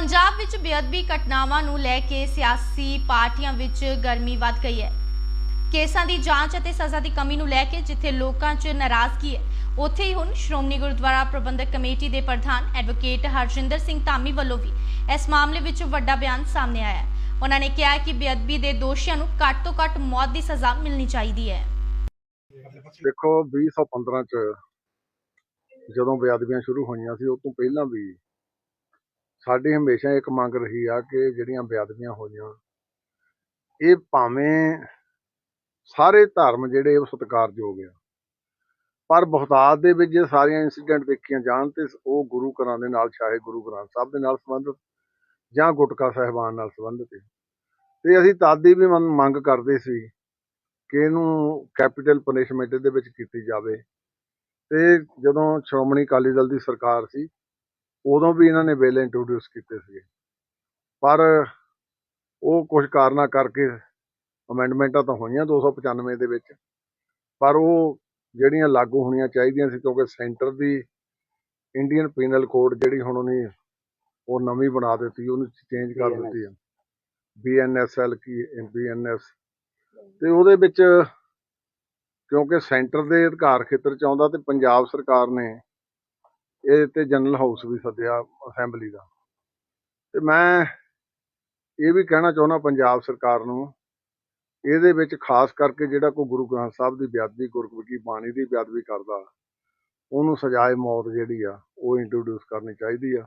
ਪੰਜਾਬ ਵਿੱਚ ਬੇਅਦਬੀ ਘਟਨਾਵਾਂ ਨੂੰ ਲੈ ਕੇ ਸਿਆਸੀ ਪਾਰਟੀਆਂ ਵਿੱਚ ਗਰਮੀ ਵੱਧ ਗਈ ਹੈ। ਕੇਸਾਂ ਦੀ ਜਾਂਚ ਅਤੇ ਸਜ਼ਾ ਦੀ ਕਮੀ ਨੂੰ ਲੈ ਕੇ ਜਿੱਥੇ ਲੋਕਾਂ 'ਚ ਨਾਰਾਜ਼ਗੀ ਹੈ, ਉੱਥੇ ਹੀ ਹੁਣ ਸ਼੍ਰੋਮਣੀ ਗੁਰਦੁਆਰਾ ਪ੍ਰਬੰਧਕ ਕਮੇਟੀ ਦੇ ਪ੍ਰਧਾਨ ਐਡਵੋਕੇਟ ਹਰਜਿੰਦਰ ਸਿੰਘ ਧਾਮੀ ਵੱਲੋਂ ਵੀ ਇਸ ਮਾਮਲੇ ਵਿੱਚ ਵੱਡਾ ਬਿਆਨ ਸਾਹਮਣੇ ਆਇਆ ਹੈ। ਉਹਨਾਂ ਨੇ ਕਿਹਾ ਕਿ ਬੇਅਦਬੀ ਦੇ ਦੋਸ਼ੀਆਂ ਨੂੰ ਘੱਟ ਤੋਂ ਘੱਟ ਮੌਤ ਦੀ ਸਜ਼ਾ ਮਿਲਣੀ ਚਾਹੀਦੀ ਹੈ। ਦੇਖੋ 2015 ਚ ਜਦੋਂ ਬੇਅਦਬੀਆਂ ਸ਼ੁਰੂ ਹੋਈਆਂ ਸੀ ਉਸ ਤੋਂ ਪਹਿਲਾਂ ਵੀ ਸਾਡੀ ਹਮੇਸ਼ਾ ਇੱਕ ਮੰਗ ਰਹੀ ਆ ਕਿ ਜਿਹੜੀਆਂ ਬੇਅਦਬੀਆਂ ਹੋਈਆਂ, ਇਹ ਭਾਵੇਂ ਸਾਰੇ ਧਰਮ ਜਿਹੜੇ ਉਹ ਸਤਿਕਾਰਯੋਗ ਆ, ਪਰ ਬਹੁਤਾਤ ਦੇ ਵਿੱਚ ਜੇ ਸਾਰੀਆਂ ਇਨਸੀਡੈਂਟ ਦੇਖੀਆਂ ਜਾਣ ਤੇ ਉਹ ਗੁਰੂ ਘਰਾਂ ਦੇ ਨਾਲ, ਚਾਹੇ ਗੁਰੂ ਗ੍ਰੰਥ ਸਾਹਿਬ ਦੇ ਨਾਲ ਸੰਬੰਧਿਤ ਜਾਂ ਗੁਟਕਾ ਸਾਹਿਬਾਨ ਨਾਲ ਸੰਬੰਧਿਤ ਹੈ ਤੇ ਅਸੀਂ ਤਦ ਦੀ ਵੀ ਮੰਗ- ਮੰਗ ਕਰਦੇ ਸੀ ਕਿ ਇਹਨੂੰ ਕੈਪੀਟਲ ਪਨਿਸ਼ਮੈਂਟ ਦੇ ਵਿੱਚ ਕੀਤੀ ਜਾਵੇ। ਤੇ ਜਦੋਂ ਸ਼੍ਰੋਮਣੀ ਅਕਾਲੀ ਦਲ ਦੀ ਸਰਕਾਰ ਸੀ ਉਦੋਂ ਵੀ ਇਹਨਾਂ ਨੇ ਬਿੱਲ ਇੰਟਰੋਡਿਊਸ ਕੀਤੇ ਸੀ ਪਰ ਉਹ ਕੁਝ ਕਾਰਨਾਂ ਕਰਕੇ ਅਮੈਂਡਮੈਂਟਾਂ ਤਾਂ ਹੋਈਆਂ 295 ਦੇ ਵਿੱਚ ਪਰ ਉਹ ਜਿਹੜੀਆਂ ਲਾਗੂ ਹੋਣੀਆਂ ਚਾਹੀਦੀਆਂ ਸੀ ਕਿਉਂਕਿ ਸੈਂਟਰ ਦੀ ਇੰਡੀਅਨ ਪੀਨਲ ਕੋਡ ਜਿਹੜੀ ਹੁਣ ਉਹਨੇ ਉਹ ਨਵੀਂ ਬਣਾ ਦਿੱਤੀ ਉਹਨੂੰ ਚੇਂਜ ਕਰ ਦਿੱਤੀ ਹੈ? ਬੀਐਨਐਸਐਲ ਕੀ ਬੀਐਨਐਸ ਤੇ ਉਹਦੇ ਵਿੱਚ ਕਿਉਂਕਿ ਸੈਂਟਰ ਦੇ ਅਧਿਕਾਰ ਖੇਤਰ ਚ ਆਉਂਦਾ ਤੇ ਪੰਜਾਬ ਸਰਕਾਰ ਨੇ ਇਹ ਤੇ ਜਨਰਲ ਹਾਊਸ ਵੀ ਸੱਦਿਆ ਅਸੈਂਬਲੀ ਦਾ। ਤੇ ਮੈਂ ਇਹ ਵੀ ਕਹਿਣਾ ਚਾਹੁੰਦਾ ਪੰਜਾਬ ਸਰਕਾਰ ਨੂੰ, ਇਹਦੇ ਵਿੱਚ ਖਾਸ ਕਰਕੇ ਜਿਹੜਾ ਕੋਈ ਗੁਰੂ ਗ੍ਰੰਥ ਸਾਹਿਬ ਦੀ ਬੇਅਦਬੀ, ਗੁਰਮੁਖੀ ਬਾਣੀ ਦੀ ਬੇਅਦਬੀ ਕਰਦਾ, ਉਹਨੂੰ ਸਜ਼ਾਏ ਮੌਤ ਜਿਹੜੀ ਆ, ਉਹ ਇੰਟਰੋਡਿਊਸ ਕਰਨੀ ਚਾਹੀਦੀ ਆ।